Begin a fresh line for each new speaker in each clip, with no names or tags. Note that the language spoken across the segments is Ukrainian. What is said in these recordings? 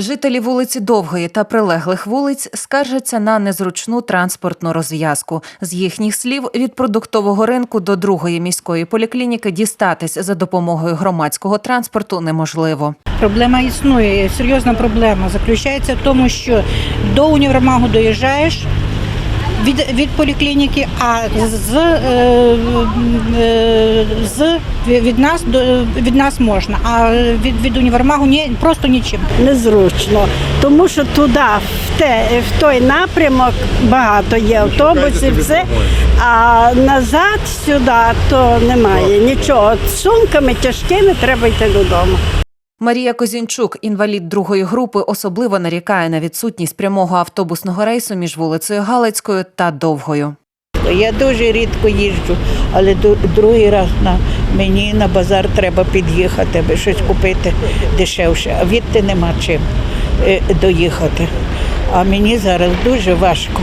Жителі вулиці Довгої та прилеглих вулиць скаржаться на незручну транспортну розв'язку. З їхніх слів, від продуктового ринку до другої міської поліклініки дістатись за допомогою громадського транспорту неможливо.
Проблема існує. Серйозна проблема заключається в тому, що до універмагу доїжджаєш від, від поліклініки, а з, е, е, з від нас до від нас можна, а від, від універмагу ні, просто нічим.
незручно, тому що туди, в, те, в той напрямок багато є автобусів, все, а назад сюди то немає нічого. З сумками тяжкими треба йти додому.
Марія Козінчук, інвалід другої групи, особливо нарікає на відсутність прямого автобусного рейсу між вулицею Галицькою та Довгою.
Я дуже рідко їжджу, але другий раз на мені на базар треба під'їхати, аби щось купити дешевше. А відти нема чим е, доїхати. А мені зараз дуже важко,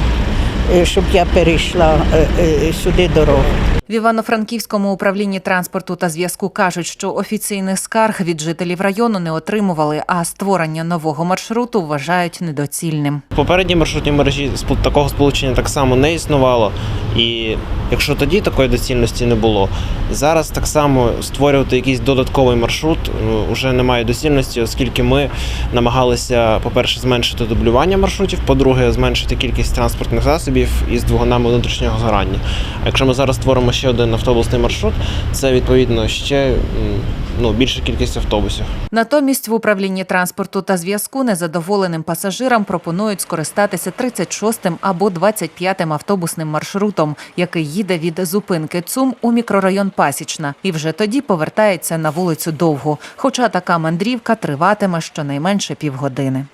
е, щоб я перейшла е, сюди дорогу.
В Івано-Франківському управлінні транспорту та зв'язку кажуть, що офіційних скарг від жителів району не отримували, а створення нового маршруту вважають недоцільним.
В попередній маршрутній мережі такого сполучення так само не існувало. І якщо тоді такої доцільності не було, зараз так само створювати якийсь додатковий маршрут вже немає доцільності, оскільки ми намагалися, по-перше, зменшити дублювання маршрутів, по-друге, зменшити кількість транспортних засобів із двигунами внутрішнього згорання. А якщо ми зараз створимо ще один автобусний маршрут, це відповідно ще ну, більша кількість автобусів.
Натомість в управлінні транспорту та зв'язку незадоволеним пасажирам пропонують скористатися 36-м або 25-м автобусним маршрутом, який їде від зупинки ЦУМ у мікрорайон Пасічна, і вже тоді повертається на вулицю Довгу. Хоча така мандрівка триватиме щонайменше півгодини.